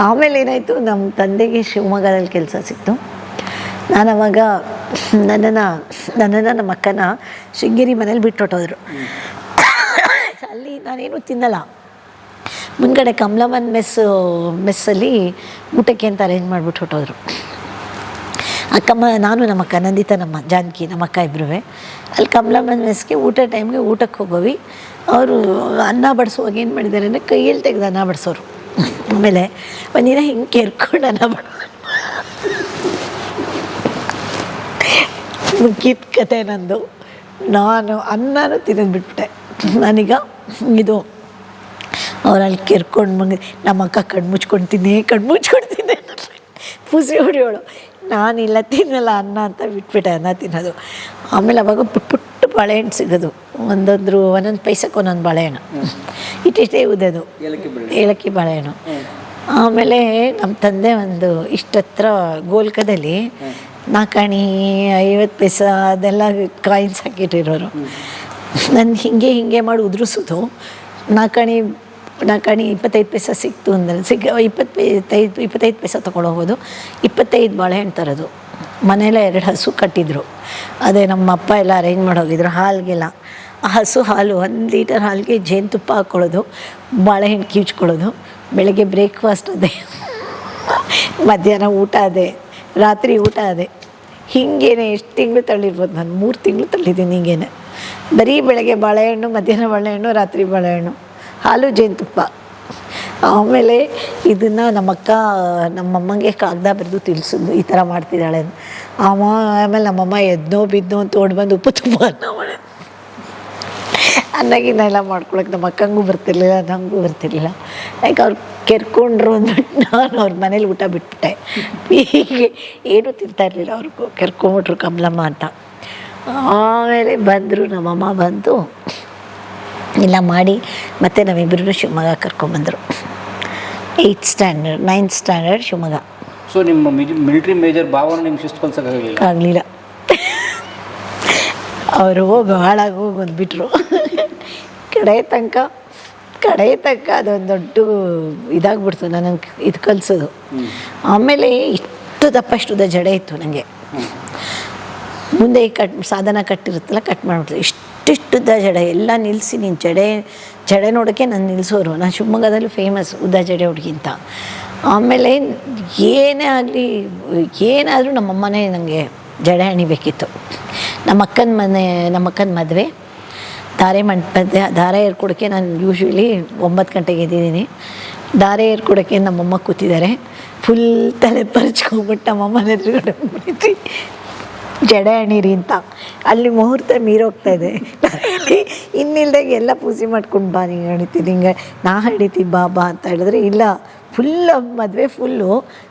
A: ಆಮೇಲೆ ಏನಾಯಿತು ನಮ್ಮ ತಂದೆಗೆ ಶಿವಮೊಗ್ಗದಲ್ಲಿ ಕೆಲಸ ಸಿಕ್ತು. ನಾನು ಅವಾಗ ನನ್ನನ್ನು ನನ್ನನ್ನು ನಮ್ಮ ಅಕ್ಕನ ಶೃಂಗೇರಿ ಮನೇಲಿ ಬಿಟ್ಟೊಟ್ಟೋದ್ರು ಅಲ್ಲಿ ನಾನೇನು ತಿನ್ನಲ್ಲ. ಮುಂದ್ಗಡೆ ಕಮಲಮ್ಮನ ಮೆಸ್ಸು, ಮೆಸ್ಸಲ್ಲಿ ಊಟಕ್ಕೆ ಅಂತ ಅರೇಂಜ್ ಮಾಡಿಬಿಟ್ಟು ಹೊಟ್ಟೋದ್ರು ಅಕ್ಕಮ್ಮ, ನಾನು ನಮ್ಮ ಅಕ್ಕ ನಂದಿತ ನಮ್ಮ ಜಾನಕಿ, ನಮ್ಮ ಅಕ್ಕ ಇಬ್ಬರೂ ಅಲ್ಲಿ ಕಮಲಮ್ಮನ ಮೆಸ್ಗೆ ಊಟ ಟೈಮ್ಗೆ ಊಟಕ್ಕೆ ಹೋಗೋವಿ. ಅವರು ಅನ್ನ ಬಡಿಸುವಾಗ ಏನು ಮಾಡಿದ್ದಾರೆ ಅಂದರೆ ಕೈಯಲ್ಲಿ ತೆಗೆದು ಅನ್ನ ಬಡಿಸೋರು. ಆಮೇಲೆ ಒಂದಿನ ಹಿಂಗೆ ಕೇರ್ಕೊಂಡು ಅನ್ನ ಬಡ ಮುಗಿದ ಕತೆ ನಂದು. ನಾನು ಅನ್ನನೂ ತಿನ್ನೋದು ಬಿಟ್ಬಿಟ್ಟೆ. ನಾನೀಗ ಇದು ಅವರಲ್ಲಿ ಕೆರ್ಕೊಂಡು ಮಂಗ ನಮ್ಮ ಅಕ್ಕ ಕಣ್ಣು ತಿನ್ನೇ ಕಣ್ಣು ತಿನ್ನೇ. ಪುಸಿ ಹೊಡಿಯೋಳು. ನಾನಿಲ್ಲ ತಿನ್ನಲ್ಲ ಅನ್ನ ಅಂತ ಬಿಟ್ಬಿಟ್ಟೆ ಅನ್ನ ತಿನ್ನೋದು. ಆಮೇಲೆ ಅವಾಗ ಪುಟ್ ಪುಟ್ಟ ಬಾಳೆಹಣ್ಣು ಸಿಗೋದು. ಒಂದೊಂದು ಒಂದೊಂದು ಪೈಸಕ್ಕೆ ಒಂದೊಂದು ಬಾಳೆಹಣ್ಣು. ಇಟ್ಟಿಷ್ಟೇ ಉದೋದು.
B: ಏಲಕ್ಕಿ
A: ಬಾಳೆಹಣ್ಣು. ಆಮೇಲೆ ನಮ್ಮ ತಂದೆ ಒಂದು ಇಷ್ಟತ್ರ ಗೋಲ್ಕದಲ್ಲಿ ನಾಲ್ಕಾಣಿ ಐವತ್ತು ಪೈಸ ಅದೆಲ್ಲ ಕಾಯಿನ್ಸ್ ಹಾಕಿಟ್ಟಿರೋರು. ನಾನು ಹಿಂಗೆ ಹಿಂಗೆ ಮಾಡಿ ಉದುರಿಸೋದು. ನಾಲ್ಕಾಣಿ ನಾಲ್ಕಾಣಿ ಇಪ್ಪತ್ತೈದು ಪೈಸ ಸಿಕ್ತು ಅಂದರೆ ಸಿಕ್ಕ ಇಪ್ಪತ್ತೈದು ಇಪ್ಪತ್ತೈದು ಪೈಸ ತೊಗೊಂಡು ಹೋಗೋದು ಇಪ್ಪತ್ತೈದು ಬಾಳೆಹಣ್ಣು ತರೋದು. ಮನೇಲೆ ಎರಡು ಹಸು ಕಟ್ಟಿದ್ರು. ಅದೇ ನಮ್ಮ ಅಪ್ಪ ಎಲ್ಲ ಅರೇಂಜ್ ಮಾಡೋಗಿದ್ರು ಹಾಲಿಗೆಲ್ಲ. ಆ ಹಸು ಹಾಲು ಒಂದು ಲೀಟರ್ ಹಾಲಿಗೆ ಜೇನುತುಪ್ಪ ಹಾಕ್ಕೊಳ್ಳೋದು ಬಾಳೆಹಣ್ಣು ಕೀಚ್ಕೊಳ್ಳೋದು ಬೆಳಗ್ಗೆ ಬ್ರೇಕ್ಫಾಸ್ಟ್ ಅದೇ, ಮಧ್ಯಾಹ್ನ ಊಟ ಅದೇ, ರಾತ್ರಿ ಊಟ ಅದೇ. ಹಿಂಗೇನೆ ಎಷ್ಟು ತಿಂಗಳು ತಳ್ಳಿರ್ಬೋದು ನಾನು, ಮೂರು ತಿಂಗಳು ತಳ್ಳಿದ್ದೀನಿ ಹಿಂಗೇನೆ. ಬರೀ ಬೆಳಗ್ಗೆ ಬಾಳೆಹಣ್ಣು, ಮಧ್ಯಾಹ್ನ ಬಾಳೆಹಣ್ಣು, ರಾತ್ರಿ ಬಾಳೆಹಣ್ಣು. ಹಾಲು ಜೇನುತುಪ್ಪ ಆಮೇಲೆ ಇದನ್ನು ನಮ್ಮಕ್ಕ, ನಮ್ಮಮ್ಮಂಗೆ ಕಾಗದ ಬರೆದು ತಿಳಿಸಿದ್ಲು, ಈ ಥರ ಮಾಡ್ತಿದ್ದಾಳೆ ಅಂತ. ಅಮ್ಮ ಆಮೇಲೆ ನಮ್ಮಮ್ಮ ಎದ್ನೋ ಬಿದ್ದೋ ಅಂತ ಓಡ್ ಬಂದು ಉಪ್ಪು ತುಪ್ಪ ಅನ್ನ ಮಾಡಿ ಅನ್ನಗಿನ್ನ ಎಲ್ಲ ಮಾಡ್ಕೊಳಕ್ಕೆ ನಮ್ಮ ಅಕ್ಕಂಗೂ ಬರ್ತಿರ್ಲಿಲ್ಲ ನನಗೂ ಬರ್ತಿರ್ಲಿಲ್ಲ. ಲೈಕ್ ಅವ್ರು ಕೆರ್ಕೊಂಡ್ರು ಅಂದ್ಬಿಟ್ಟು ನಾನು ಅವ್ರ ಮನೇಲಿ ಊಟ ಬಿಟ್ಬಿಟ್ಟೆ. ಹೀಗೆ ಏನೂ ತಿಂತಾ ಇರಲಿಲ್ಲ ಅವ್ರಿಗೂ, ಕೆರ್ಕೊಂಬಿಟ್ರು ಕಮಲಮ್ಮ ಅಂತ. ಆಮೇಲೆ ಬಂದರು ನಮ್ಮಮ್ಮ ಬಂದು ಎಲ್ಲ ಮಾಡಿ ಮತ್ತೆ ನಾವಿಬ್ಬರೂ Shivamogga ಕರ್ಕೊಂಡ್ಬಂದರು eighth standard ninth standard Shivamogga.
B: So ನಿಮ್ಮ ಮಿಲಿಟ್ರಿ ಮೇಜರ್ ಭಾವನ ನಿಮ್ಗೆ ಶಿಸ್ತು ಕಲ್ಸೋಕ್ಕಾಗಲಿಲ್ಲ
A: ಆಗಲಿಲ್ಲ. ಅವರು ಹೋಗಿ ಹಾಳಾಗಿ ಹೋಗಿ ಬಂದುಬಿಟ್ರು ಕಡೆ ತನಕ ಕಡೆ ತನಕ ಅದೊಂದು ದೊಡ್ಡ ಇದಾಗ್ಬಿಡ್ತು ನನಗೆ ಇದು ಕಲಿಸೋದು. ಆಮೇಲೆ ಇಷ್ಟು ದಪ್ಪಷ್ಟುದ ಜಡೆ ಇತ್ತು ನನಗೆ ಮುಂದೆ ಕಟ್ ಸಾಧನ ಕಟ್ಟಿರುತ್ತಲ್ಲ ಕಟ್ ಮಾಡಿಬಿಡ್ತು ಇಷ್ಟಿಷ್ಟುದ್ದ ಜಡೆ, ಎಲ್ಲ ನಿಲ್ಲಿಸಿ ನೀನು ಜಡೆ ಜಡೆ ನೋಡೋಕ್ಕೆ ನಾನು ನಿಲ್ಲಿಸೋರು ನಾನು ಶಿವಮೊಗ್ಗದಲ್ಲಿ ಫೇಮಸ್ ಉದ್ದ ಜಡೆ ಹುಡುಗಿಂತ. ಆಮೇಲೆ ಏನೇ ಆಗಲಿ, ಏನಾದರೂ ನಮ್ಮಮ್ಮನೇ ನನಗೆ ಜಡೆ ಹಣಿಬೇಕಿತ್ತು ನಮ್ಮ ಅಕ್ಕನ ಮನೆ ನಮ್ಮ ಅಕ್ಕನ ಮದುವೆ. ಧಾರೆ ಮಂಟಪದ, ಧಾರೆ ಏರ್ಕೊಡೋಕ್ಕೆ ನಾನು ಯೂಶ್ವಲಿ ಒಂಬತ್ತು ಗಂಟೆಗೆ ಎದ್ದಿದ್ದೀನಿ. ಧಾರೆ ಏರ್ಕೊಡೋಕ್ಕೆ ನಮ್ಮಮ್ಮ ಕೂತಿದ್ದಾರೆ. ಫುಲ್ ತಲೆ ಪರ್ಚ್ಕೊಂಬಿಟ್ಟು ನಮ್ಮಮ್ಮನ ಎದುರುಗಡೆ ಜಡೆ ಅಣಿರಿ ಅಂತ. ಅಲ್ಲಿ ಮುಹೂರ್ತ ಮೀರೋಗ್ತಾ ಇದೆ. ಅಲ್ಲಿ ಇನ್ನಿಲ್ದಾಗ ಎಲ್ಲ ಪೂಜೆ ಮಾಡ್ಕೊಂಡು ಬಾ, ನೀನು ಹಣಿತೀನಿ ಹಿಂಗೆ ನಾ ಹಿಡಿತೀವಿ ಬಾ ಬಾ ಅಂತ ಹೇಳಿದ್ರೆ, ಇಲ್ಲ ಫುಲ್ ಮದುವೆ ಫುಲ್ಲು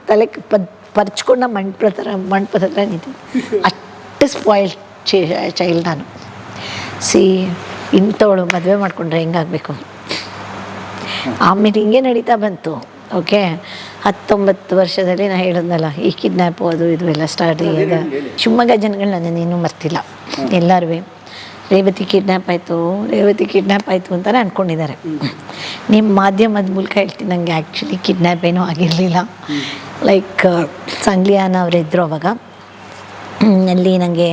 A: ತಲೆ ಪದ್ ಪರ್ಚ್ಕೊಂಡ ಮಂಟಪ ಥರ ಮಂಟಪದ ಹತ್ರ ನಿಂತೀನಿ ಅಷ್ಟು ಸ್ಪಾಯ್ಲ್ ಚೈಲ್ಡ್ ನಾನು. ಸಿ, ಇಂಥವಳು ಮದುವೆ ಮಾಡಿಕೊಂಡ್ರೆ ಹೆಂಗಾಗಬೇಕು? ಆಮೇಲೆ ಹಿಂಗೆ ನಡೀತಾ ಬಂತು ಓಕೆ ಹತ್ತೊಂಬತ್ತು ವರ್ಷದಲ್ಲಿ ನಾನು ಹೇಳಿದ್ನಲ್ಲ ಈ ಕಿಡ್ನ್ಯಾಪು ಅದು ಇದು ಎಲ್ಲ ಸ್ಟಾರ್ಟ್ ಈಗ. ಶಿವಮೊಗ್ಗ ಜನಗಳು ನನ್ನನ್ನೇನು ಮರ್ತಿಲ್ಲ. ಎಲ್ಲರೂ ರೇವತಿ ಕಿಡ್ನ್ಯಾಪ್ ಆಯಿತು ರೇವತಿ ಕಿಡ್ನ್ಯಾಪ್ ಆಯಿತು ಅಂತಲೇ ಅಂದ್ಕೊಂಡಿದ್ದಾರೆ ನಿಮ್ಮ ಮಾಧ್ಯಮದ ಮೂಲಕ ಹೇಳ್ತೀನಿ ನನಗೆ ಆ್ಯಕ್ಚುಲಿ ಕಿಡ್ನ್ಯಾಪ್ ಏನೂ ಆಗಿರಲಿಲ್ಲ. ಲೈಕ್ ಸಂಗ್ಲಿಯಾನ ಅವರಿದ್ದರು ಅವಾಗ. ಅಲ್ಲಿ ನನಗೆ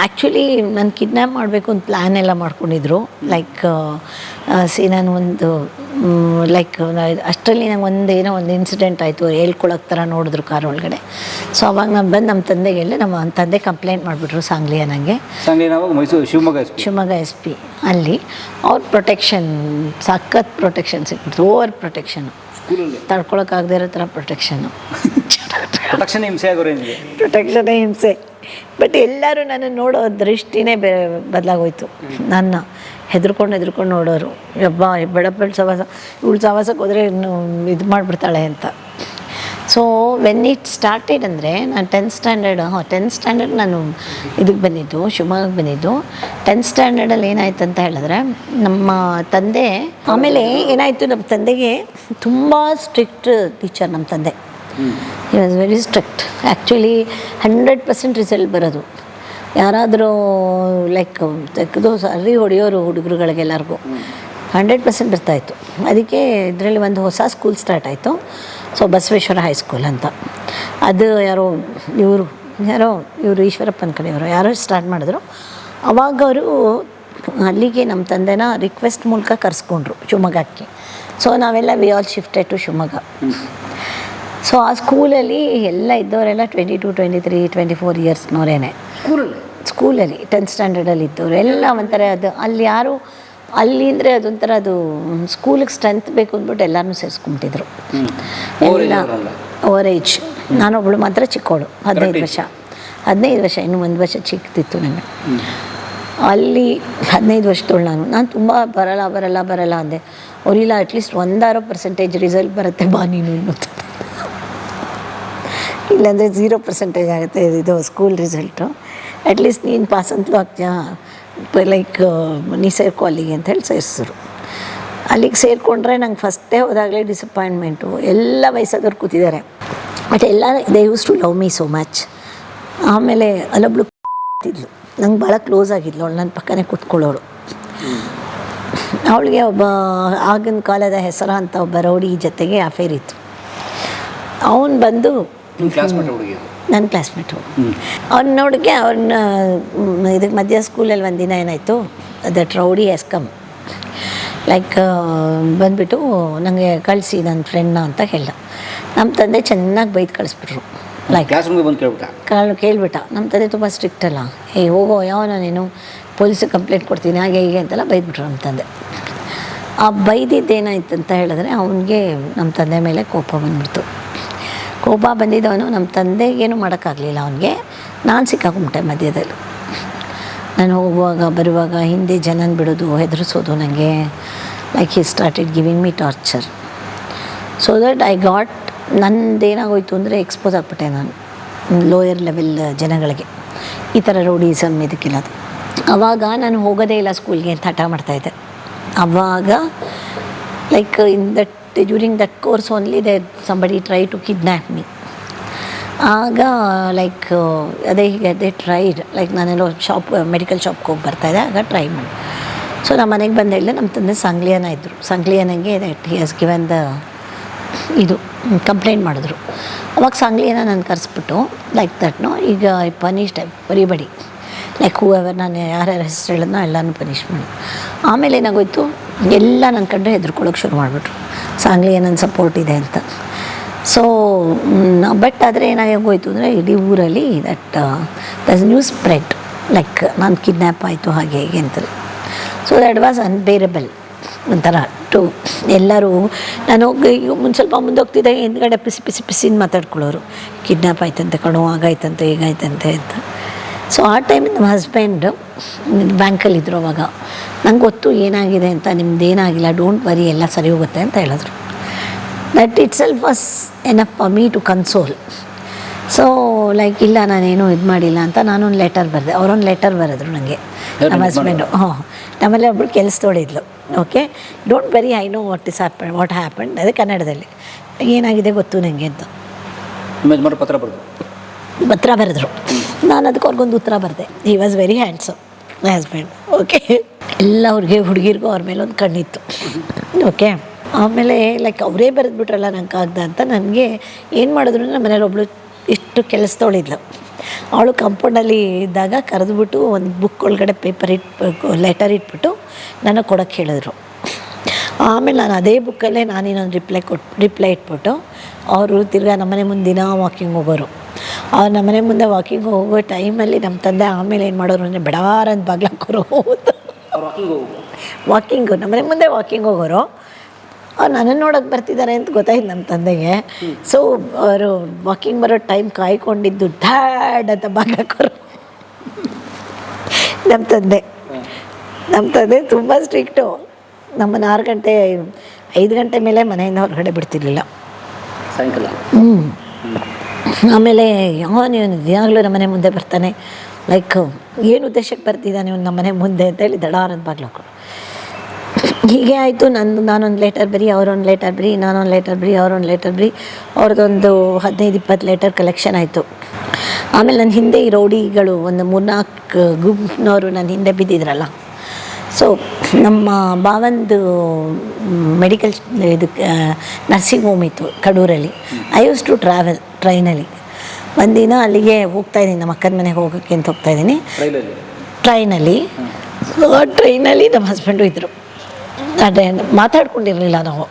A: ಆ್ಯಕ್ಚುಲಿ ನಾನು ಕಿಡ್ನ್ಯಾಪ್ ಮಾಡಬೇಕು ಅಂತ ಪ್ಲ್ಯಾನ್ ಎಲ್ಲ ಮಾಡ್ಕೊಂಡಿದ್ರು. ಲೈಕ್ ಸಿ ನಾನು ಒಂದು ಲೈಕ್ ಅಷ್ಟರಲ್ಲಿ ನಂಗೆ ಒಂದು ಏನೋ ಒಂದು ಇನ್ಸಿಡೆಂಟ್ ಆಯಿತು. ಹೇಳ್ಕೊಳಕ್ಕೆ ಥರ ನೋಡಿದ್ರು ಕಾರ್ ಒಳಗಡೆ. ಸೊ ಅವಾಗ ನಾನು ಬಂದು ನಮ್ಮ ತಂದೆಗೆ ಹೇಳಿ ನಮ್ಮ ತಂದೆ ಕಂಪ್ಲೇಂಟ್ ಮಾಡಿಬಿಟ್ರು ಸಾಂಗ್ಲಿಯ ನನಗೆ
B: ಮೈಸೂರು ಶಿವಮೊಗ್ಗ
A: ಶಿವಮೊಗ್ಗ ಎಸ್ ಪಿ ಅಲ್ಲಿ. ಅವ್ರ ಪ್ರೊಟೆಕ್ಷನ್ ಸಖತ್ ಪ್ರೊಟೆಕ್ಷನ್ ಸಿಕ್ಬಿಡ್ತು. ಓವರ್ ಪ್ರೊಟೆಕ್ಷನು ತಡ್ಕೊಳಕ್ಕಾಗದೇ ಇರೋ ಥರ ಪ್ರೊಟೆಕ್ಷನು
B: ಪ್ರೊಟೆಕ್ಷನ್ ಹಿಂಸೆ
A: ಪ್ರೊಟೆಕ್ಷನೇ ಹಿಂಸೆ. ಬಟ್ ಎಲ್ಲರೂ ನನ್ನ ನೋಡೋ ದೃಷ್ಟಿನೇ ಬೆ, ಬದಲಾಗೋಯ್ತು. ನನ್ನ ಹೆದರ್ಕೊಂಡು ಹೆದರ್ಕೊಂಡು ನೋಡೋರು. ಯಬ್ಬ ಬೆಳಪ್ಪಳ ಸವಾಸ, ಇವಳು ಸವಾಸಕ್ಕೆ ಹೋದರೆ ಇನ್ನು ಇದು ಮಾಡಿಬಿಡ್ತಾಳೆ ಅಂತ. ಸೊ ವೆನ್ ಇಟ್ ಸ್ಟಾರ್ಟೆಡ್ ಅಂದರೆ ನಾನು ಟೆಂತ್ ಸ್ಟ್ಯಾಂಡರ್ಡ್ ಹಾಂ ಟೆಂತ್ ಸ್ಟ್ಯಾಂಡರ್ಡ್ ನಾನು ಇದಕ್ಕೆ ಬಂದಿದ್ದು, ಶಿವಮೊಗ್ಗಕ್ಕೆ ಬಂದಿದ್ದು. ಟೆಂತ್ ಸ್ಟ್ಯಾಂಡರ್ಡಲ್ಲಿ ಏನಾಯ್ತು ಅಂತ ಹೇಳಿದ್ರೆ, ನಮ್ಮ ತಂದೆ, ಆಮೇಲೆ ಏನಾಯಿತು ನಮ್ಮ ತಂದೆಗೆ ತುಂಬ ಸ್ಟ್ರಿಕ್ಟ್ ಟೀಚರ್ ನಮ್ಮ ತಂದೆ. He was very strict actually hundred percent result ಬರೋದು. ಯಾರಾದರೂ ಲೈಕ್ ತೆಗೆದು ಸರಿ ಹೊಡೆಯೋರು ಹುಡುಗರುಗಳಿಗೆಲ್ಲರಿಗೂ ಹಂಡ್ರೆಡ್ ಪರ್ಸೆಂಟ್ ಬರ್ತಾಯಿತ್ತು ಅದಕ್ಕೆ ಇದರಲ್ಲಿ ಒಂದು ಹೊಸ ಸ್ಕೂಲ್ ಸ್ಟಾರ್ಟ್ ಆಯಿತು. ಸೊ ಬಸವೇಶ್ವರ ಹೈಸ್ಕೂಲ್ ಅಂತ. ಅದು ಯಾರೋ, ಇವರು ಯಾರೋ, ಇವರು ಈಶ್ವರಪ್ಪನ ಕಡೆಯವರು, ಯಾರೋ ಸ್ಟಾರ್ಟ್ ಮಾಡಿದ್ರು. ಅವಾಗ ಅವರು ಅಲ್ಲಿಗೆ ನಮ್ಮ ತಂದೆನ ರಿಕ್ವೆಸ್ಟ್ ಮೂಲಕ ಕರೆಸ್ಕೊಂಡ್ರು, ಶಿವಮೊಗ್ಗಕ್ಕೆ. ಸೊ ನಾವೆಲ್ಲ we all shifted to Shivamogga. So ಆ ಸ್ಕೂಲಲ್ಲಿ ಎಲ್ಲ ಇದ್ದವರೆಲ್ಲ twenty two twenty three twenty four ಇಯರ್ಸ್ನವರೇನೆ
B: ಸ್ಕೂಲಲ್ಲಿ
A: ಸ್ಕೂಲಲ್ಲಿ ಟೆಂತ್ ಸ್ಟ್ಯಾಂಡರ್ಡಲ್ಲಿ ಇದ್ದವರು. ಎಲ್ಲ ಒಂಥರ ಅದು ಅಲ್ಲಿ ಯಾರು ಅಲ್ಲಿ ಅಂದರೆ ಅದೊಂಥರ ಅದು ಸ್ಕೂಲಿಗೆ ಸ್ಟ್ರೆಂತ್ ಬೇಕು ಅಂದ್ಬಿಟ್ಟು ಎಲ್ಲರೂ ಸೇರಿಸ್ಕೊಂಬಿಟ್ಟಿದ್ರು. ಎಲ್ಲ? ಓವರ್ ಏಜ್ ನಾನೊಬ್ಳು ಮಾತ್ರ ಚಿಕ್ಕವಳು ಹದಿನೈದು ವರ್ಷ. ಹದಿನೈದು ವರ್ಷ ಇನ್ನು ಒಂದು ವರ್ಷ ಚಿಕ್ಕದಿತ್ತು ನನಗೆ ಅಲ್ಲಿ ಹದಿನೈದು ವರ್ಷದೊಳು ನಾನು. ನಾನು ತುಂಬ ಬರಲ್ಲ ಬರಲ್ಲ ಬರಲ್ಲ ಅಂದೆ. ಅವರಿಲ್ಲ ಅಟ್ಲೀಸ್ಟ್ ಒಂದಾರು ಪರ್ಸೆಂಟೇಜ್ ರಿಸಲ್ಟ್ ಬರುತ್ತೆ ಬಾ ನೀನು ಅನ್ನೋದು. ಇಲ್ಲಾಂದರೆ ಝೀರೋ ಪರ್ಸೆಂಟೇಜ್ ಆಗುತ್ತೆ ಇದು ಸ್ಕೂಲ್ ರಿಸಲ್ಟು ಅಟ್ಲೀಸ್ಟ್ ನೀನು ಪಾಸ್ ಅಂತಲೂ ಆಗ್ತೀಯಾ ಲೈಕ್ ನೀ ಸೇರ್ಕೊ ಅಲ್ಲಿಗೆ ಅಂತ ಹೇಳಿ ಸೇರಿಸಿದ್ರು ಅಲ್ಲಿಗೆ ಸೇರಿಕೊಂಡ್ರೆ ನಂಗೆ ಫಸ್ಟೇ ಹೋದಾಗಲೇ ಡಿಸಪಾಯಿಂಟ್ಮೆಂಟು ಎಲ್ಲ ವಯಸ್ಸಾದವ್ರು ಕೂತಿದ್ದಾರೆ ಬಟ್ ಎಲ್ಲ they used to love me so much ಆಮೇಲೆ ಅಲ್ಲೊಬ್ಳು ಇದ್ಲು ನಂಗೆ ಭಾಳ ಕ್ಲೋಸ್ ಆಗಿದ್ಲು ಅವಳು ನನ್ನ ಪಕ್ಕನೇ ಕೂತ್ಕೊಳ್ಳೋಳು ಅವಳಿಗೆ ಒಬ್ಬ ಆಗಿನ ಕಾಲದ ಹೆಸರು ಅಂತ ಒಬ್ಬ ರೌಡಿ ಜೊತೆಗೆ ಅಫೇರ್ ಇತ್ತು. ಅವನು ಬಂದು
B: ಕ್ಲಾಸ್ಮೇಟ್ ಹುಡುಗಿ.
A: ನನ್ನ ಕ್ಲಾಸ್ಮೇಟು ಅವ್ನ ನೋಡಿಗೆ ಅವ್ರನ್ನ ಇದಕ್ಕೆ ಮಧ್ಯ ಸ್ಕೂಲಲ್ಲಿ ಒಂದಿನ ಏನಾಯಿತು ದಟ್ ರೌಡಿ ಎಸ್ಕಮ್ ಲೈಕ್ ಬಂದುಬಿಟ್ಟು ನನಗೆ ಕಳಿಸಿ ನನ್ನ ಫ್ರೆಂಡ್ನ ಅಂತ ಹೇಳ್ದ. ನಮ್ಮ ತಂದೆ ಚೆನ್ನಾಗಿ ಬೈದು ಕಳಿಸ್ಬಿಟ್ರು. ಲೈಕ್ ಕಾಳು ಕೇಳ್ಬಿಟ್ಟ. ನಮ್ಮ ತಂದೆ ತುಂಬ ಸ್ಟ್ರಿಕ್ಟ್ ಅಲ್ಲ. ಏ ಹೋಗೋ ಯಾವನ ನೀನು ಪೊಲೀಸಿಗೆ ಕಂಪ್ಲೇಂಟ್ ಕೊಡ್ತೀನಿ ಹಾಗೆ ಹೀಗೆ ಅಂತೆಲ್ಲ ಬೈದ್ಬಿಟ್ರು ನಮ್ಮ ತಂದೆ. ಆ ಬೈದಿದ್ದೇನಾಯ್ತು ಅಂತ ಹೇಳಿದ್ರೆ ಅವನಿಗೆ ನಮ್ಮ ತಂದೆ ಮೇಲೆ ಕೋಪ ಬಂದ್ಬಿಡ್ತು. ಕೋಪ ಬಂದಿದ್ದವನು ನಮ್ಮ ತಂದೆಗೇನು ಮಾಡೋಕ್ಕಾಗಲಿಲ್ಲ ಅವನಿಗೆ. ನಾನು ಸಿಕ್ಕಾಕೊಂಬಿಟ್ಟೆ ಮಧ್ಯದಲ್ಲಿ. ನಾನು ಹೋಗುವಾಗ, ಬರುವಾಗ ಹಿಂದೆ ಜನನ ಬಿಡೋದು, ಹೆದರಿಸೋದು ನನಗೆ like he started giving me torture so that I got ನಂದೇನಾಗೋಯ್ತು ಅಂದರೆ ಎಕ್ಸ್ಪೋಸ್ ಆಗಿಬಿಟ್ಟೆ ನಾನು. ಲೋಯರ್ ಲೆವೆಲ್ ಜನಗಳಿಗೆ. ಈ ಥರ ರೋಡಿಸಮ್ ಇದಕ್ಕಿಲ್ಲ ಅದು. ಅವಾಗ ನಾನು ಹೋಗೋದೇ ಇಲ್ಲ ಸ್ಕೂಲ್ಗೆ ಅಂತ ಹಠ ಮಾಡ್ತಾಯಿದ್ದೆ ಅವಾಗ like in that during that course only they somebody try to kidnap me ಆಗ ಲೈಕ್ ಅದೇ ಹೀಗೆ, ಅದೇ ಟ್ರೈಡ್ ಲೈಕ್ ನಾನೆಲ್ಲೋ ಶಾಪ್ ಮೆಡಿಕಲ್ ಶಾಪ್ಗೆ ಹೋಗಿ ಬರ್ತಾಯಿದ್ದೆ ಆಗ ಟ್ರೈ ಮಾಡಿ. ಸೊ ನಮ್ಮ ಮನೆಗೆ ಬಂದ ಹೇಳಿದ್ರೆ ನಮ್ಮ ತಂದೆ ಸಂಗ್ಲಿಯನ ಇದ್ದರು ಸಂಗ್ಲಿಯನಿಗೆ ದಟ್ ಹಿ ಹಸ್ ಗಿವನ್ ದ ಇದು ಕಂಪ್ಲೇಂಟ್ ಮಾಡಿದ್ರು. ಅವಾಗ ಸಂಗ್ಲಿಯನ ನಾನು ಕರೆಸ್ಬಿಟ್ಟು ಲೈಕ್ ದಟ್ನು ಈಗ ಪನಿಷ್ ಬಡಿ ಲೈಕ್ ಹೂ ಎವರ್ ನಾನು ಯಾರ್ಯಾರ ಹೆಸರು ಹೇಳಿದ್ನೋ ಎಲ್ಲನೂ ಪನಿಷ್ ಮಾಡಿ. ಆಮೇಲೆ ಏನಾಗೋಯ್ತು? ಎಲ್ಲ ನನ್ನ ಕಂಡ್ರೆ ಹೆದರ್ಕೊಳ್ಳೋಕೆ ಶುರು ಮಾಡಿಬಿಟ್ರು. ಸಾಂಗ್ಲಿಯ ಏನೊಂದು ಸಪೋರ್ಟ್ ಇದೆ ಅಂತ. ಸೊ ಬಟ್ ಆದರೆ ಏನಾಗೋಯ್ತು ಅಂದರೆ ಇಡೀ ಊರಲ್ಲಿ that this news spread like ನಾನು ಕಿಡ್ನ್ಯಾಪ್ ಆಯಿತು ಹಾಗೆ ಹೀಗೆ ಅಂತೇಳಿ ಸೊ ದಟ್ ವಾಸ್ ಅನ್ಬೇರಬಲ್ ಒಂಥರ ಟು ಎಲ್ಲರೂ ನಾನು ಮುಂದೆ ಸ್ವಲ್ಪ ಮುಂದೆ ಹೋಗ್ತಿದ್ದೆ, ಹಿಂದ್ಗಡೆ ಪಿಸಿ ಪಿಸಿ ಪಿಸಿನ ಮಾತಾಡ್ಕೊಳ್ಳೋರು. ಕಿಡ್ನ್ಯಾಪ್ ಆಯ್ತಂತೆ ಕಣೋ, ಹಾಗಾಯ್ತಂತೆ, ಹೇಗಾಯ್ತಂತೆ ಅಂತ. ಸೊ ಆ ಟೈಮ್ ನಮ್ಮ ಹಸ್ಬೆಂಡ್ ಬ್ಯಾಂಕಲ್ಲಿದ್ದರು ಅವಾಗ. ನಂಗೆ ಗೊತ್ತು ಏನಾಗಿದೆ ಅಂತ ನಿಮ್ದು ಏನಾಗಿಲ್ಲ ಡೋಂಟ್ ವರಿ ಎಲ್ಲ ಸರಿ ಹೋಗುತ್ತೆ ಅಂತ ಹೇಳಿದ್ರು. That itself was enough for me to console so like ಇಲ್ಲ ನಾನೇನು ಇದು ಮಾಡಿಲ್ಲ ಅಂತ ನಾನೊಂದು ಲೆಟರ್ ಬರೆದೆ. ಅವರೊಂದು ಲೆಟರ್ ಬರೆದ್ರು ನನಗೆ ನಮ್ಮ ಹಸ್ಬೆಂಡು ಹಾಂ ನಮ್ಮಲ್ಲಿ ಕೆಲಸ ಕೆಲಸದೋಳಿದ್ಲು okay don't worry I know what is happen what happen ಅದೇ ಕನ್ನಡದಲ್ಲಿ. ಏನಾಗಿದೆ ಗೊತ್ತು ನನಗೆ ಅಂತ.
B: ಪತ್ರ ಬರೆದು.
A: ಪತ್ರ ಬರೆದ್ರು. ನಾನು ಅದಕ್ಕೆ ಅವ್ರಿಗೊಂದು ಉತ್ತರ ಬರೆದೆ. He was very handsome my husband okay ಎಲ್ಲ ಅವ್ರಿಗೆ ಹುಡುಗಿರ್ಗೂ ಅವ್ರ ಮೇಲೆ ಒಂದು ಕಣ್ಣಿತ್ತು. ಓಕೆ ಆಮೇಲೆ ಲೈಕ್ ಅವರೇ ಬರೆದ್ಬಿಟ್ರಲ್ಲ ನಂಗೆ ಕಾಗ್ದ ಅಂತ ನನಗೆ ಏನು ಮಾಡಿದ್ರು ನಮ್ಮ ಮನೇಲಿ ಒಬ್ಳು ಇಷ್ಟು ಕೆಲಸದವಳಿದ್ಲು. ಅವಳು ಕಂಪೌಂಡಲ್ಲಿ ಇದ್ದಾಗ ಕರೆದ್ಬಿಟ್ಟು ಒಂದು ಬುಕ್ ಒಳಗಡೆ ಪೇಪರ್ ಇಟ್ಟು ಲೆಟರ್ ಇಟ್ಬಿಟ್ಟು ನನಗೆ ಕೊಡೋಕ್ಕೆ ಹೇಳಿದ್ರು. ಆಮೇಲೆ ನಾನು ಅದೇ ಬುಕ್ಕಲ್ಲೇ ನಾನೇನೊಂದು ರಿಪ್ಲೈ ಕೊಟ್ಟು ರಿಪ್ಲೈ ಇಟ್ಬಿಟ್ಟು ಅವರು ತಿರ್ಗಾ ನಮ್ಮನೆ ಮುಂದಿನ ದಿನ ವಾಕಿಂಗ್ ಹೋಗೋರು. ಅವ್ರು ನಮ್ಮನೆ ಮುಂದೆ ವಾಕಿಂಗ್ ಹೋಗೋ ಟೈಮಲ್ಲಿ ನಮ್ಮ ತಂದೆ ಆಮೇಲೆ ಏನು ಮಾಡೋರು ಅಂದರೆ ಬಡವಾರ ಅಂತ ಬಾಗ್ಲಾಕೋರು
B: ವಾಕಿಂಗ್
A: ನಮ್ಮ ನಮ್ಮನೆ ಮುಂದೆ ವಾಕಿಂಗ್ ಹೋಗೋರು. ಅವ್ರು ನನ್ನನ್ನು ನೋಡೋಕೆ ಬರ್ತಿದ್ದಾರೆ ಅಂತ ಗೊತ್ತಾಯ್ತು ನಮ್ಮ ತಂದೆಗೆ. ಸೊ ಅವರು ವಾಕಿಂಗ್ ಬರೋ ಟೈಮ್ ಕಾಯ್ಕೊಂಡಿದ್ದು ಡ್ಯಾಡ್ ಅಂತ ಬಾಗ್ಲಾಕೋರು. ನಮ್ಮ ತಂದೆ. ನಮ್ಮ ತಂದೆ ತುಂಬ ಸ್ಟ್ರಿಕ್ಟು ನಮ್ಮನ್ನು ಆರು ಗಂಟೆ ಐದು ಗಂಟೆ ಮೇಲೆ ಮನೆಯಿಂದ ಹೊರಗಡೆ ಬಿಡ್ತಿರ್ಲಿಲ್ಲ.
B: ಸಾಯಂಕಾಲ?
A: ಹ್ಞೂ ಆಮೇಲೆ ಯಾವ ನೀವು ದಿನಾಗಲೂ ನಮ್ಮನೆ ಮುಂದೆ ಬರ್ತಾನೆ. ಲೈಕ್ ಏನು ಉದ್ದೇಶಕ್ಕೆ ಬರ್ತಿದ್ದಾನೆ ಒಂದು ನಮ್ಮನೆ ಮುಂದೆ ಅಂತ ಹೇಳಿ ದಡಾರ್ ಅಂತ ಬಾಗ್ಲು ಹಾಕೋರು ಹೀಗೆ ಆಯಿತು. ನಂದು, ನಾನೊಂದು ಲೆಟರ್ ಬರೀ, ಅವರೊಂದು ಲೆಟರ್ ಬರೀ, ನಾನೊಂದು ಲೆಟರ್ ಬರೀ, ಅವರೊಂದು ಲೆಟರ್ ಬರೀ, ಅವ್ರದ್ದೊಂದು ಹದಿನೈದು, ಇಪ್ಪತ್ತು ಲೆಟರ್ ಕಲೆಕ್ಷನ್ ಆಯಿತು. ಆಮೇಲೆ ನನ್ನ ಹಿಂದೆ ಈ ರೌಡಿಗಳು, ಒಂದು ಮೂರ್ನಾಲ್ಕು ಗುಂಪಿನವರು ನನ್ನ ಹಿಂದೆ ಬಿದ್ದಿದ್ರಲ್ಲ. ಸೊ ನಮ್ಮ ಭಾವಂದು ಮೆಡಿಕಲ್ ಇದಕ್ಕೆ ನರ್ಸಿಂಗ್ ಹೋಮ್ ಇತ್ತು ಕಡೂರಲ್ಲಿ. ಐ ಯೂಸ್ ಟು ಟ್ರಾವೆಲ್ ಟ್ರೈನಲ್ಲಿ. ಒಂದಿನ ಅಲ್ಲಿಗೆ ಹೋಗ್ತಾ ಇದ್ದೀನಿ ನಮ್ಮ ಅಕ್ಕನ ಮನೆಗೆ ಹೋಗೋಕ್ಕೆ ಅಂತ ಹೋಗ್ತಾ ಇದ್ದೀನಿ. ಟ್ರೈನಲ್ಲಿ? ಸೊ ಆ ಟ್ರೈನಲ್ಲಿ ನಮ್ಮ ಹಸ್ಬೆಂಡು ಇದ್ದರು ಅದೇ ಮಾತಾಡ್ಕೊಂಡಿರಲಿಲ್ಲ ನಾವು.